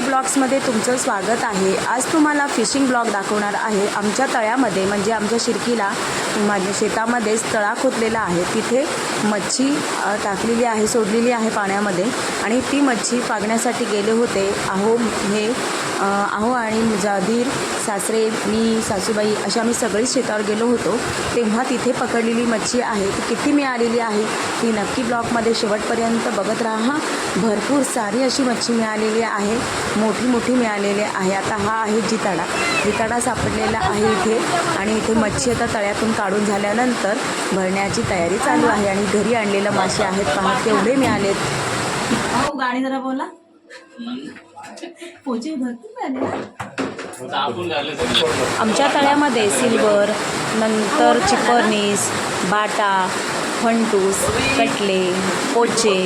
ब्लॉग्समध्ये तुमचं स्वागत आहे. आज तुम्हाला फिशिंग ब्लॉग दाखवणार आहे. आमच्या तळ्यामध्ये म्हणजे आमच्या शिरकीला माझ्या म्हणजे शेतामध्येच तळा खोदलेला आहे. तिथे मच्छी टाकलेली आहे सोडलेली आहे पाण्यामध्ये. आणि ती मच्छी पागण्यासाठी गेले होते. आहो हे आहो आणि मुजाधीर सासरे मी सासूबाई अशा आम्ही सगळीच शेतावर गेलो होतो. तेव्हा तिथे पकडलेली मच्छी आहे. ती किती मिळालेली आहे ती नक्की ब्लॉगमध्ये शेवटपर्यंत बघत राहा. भरपूर सारी अशी मच्छी मिळालेली आहे. मोठी मोठी मिळालेली आहे. आता हा आहे जिताडा. जिताडा सापडलेला आहे इथे आणि इथे मच्छी आता तळ्यातून काढून झाल्यानंतर भरण्याची तयारी चालू आहे आणि घरी आणलेलं मासे आहेत. पहा केवढे मिळालेत. अहो गाणी जरा बोला. पोचे भरपूर मिळाले आमच्या तळ्यामध्ये सिल्वर नंतर चिपरनीस बाटा फंटूस कटले पोचे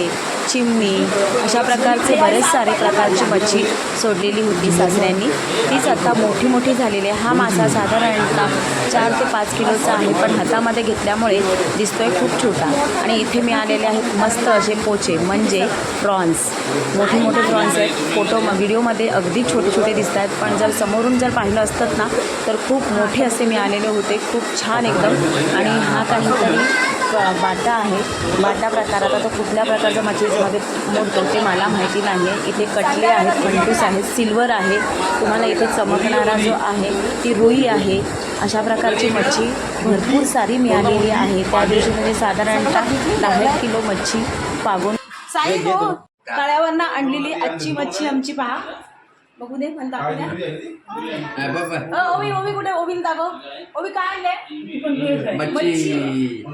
चिमणी अशा प्रकारचे बरेच सारे प्रकारची मच्छी सोडलेली होती सासऱ्यांनी. तीच आता मोठी मोठी झालेली आहे. हा मासा साधारणतः चार ते पाच किलोचा आहे. पण हातामध्ये घेतल्यामुळे दिसतोय खूप छोटा. आणि इथे मी आलेले आहेत मस्त असे पोचे म्हणजे प्रॉन्स. मोठे मोठे प्रॉन्स आहेत. फोटो व्हिडिओमध्ये अगदी छोटे छोटे दिसत आहेत. पण जर समोरून जर पाहिलं असतात ना तर खूप मोठे असे मी आलेले होते. खूप छान एकदम. आणि हा काहीतरी बाटा आहे. बाटा प्रकारात आता कुठल्या प्रकारच्या मच्छीमध्ये मोडतो ते मला माहिती नाही आहे इथे कटले आहेत फंटूस आहेत सिल्वर आहे. तुम्हाला इथे चमकणारा जो आहे ती रुई आहे. अशा प्रकारची मच्छी भरपूर सारी मिळालेली आहे. त्या दिवशी म्हणजे साधारणतः दहा किलो मच्छी पागून साई हो तळ्यावरनं आणलेली आजची मच्छी आमची पहा. बघू दे पण दाखवू द्या. ओवी ओवी कुठे? ओवीन दाखव. ओवी काय आणले मच्छी.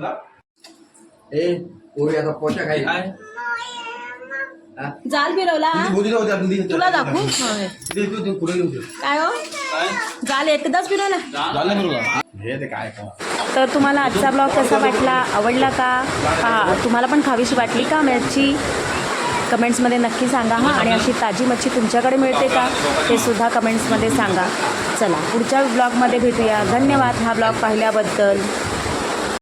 ए आता पोचा खाई जाल फिरवला? तुला दाखवू? काय हो? जाल एकदाच फिरवला. हे ते काय तर तुम्हाला आजचा ब्लॉग कसा वाटला आवडला का? हा तुम्हाला पण खावीशी वाटली का मच्छी कमेंट्समध्ये नक्की सांगा हां? आणि अशी ताजी मच्छी तुमच्याकडे मिळते का? ते सुद्धा कमेंट्समध्ये सांगा. चला पुढच्या ब्लॉगमध्ये भेटूया. धन्यवाद. हा ब्लॉग पाहिल्याबद्दल.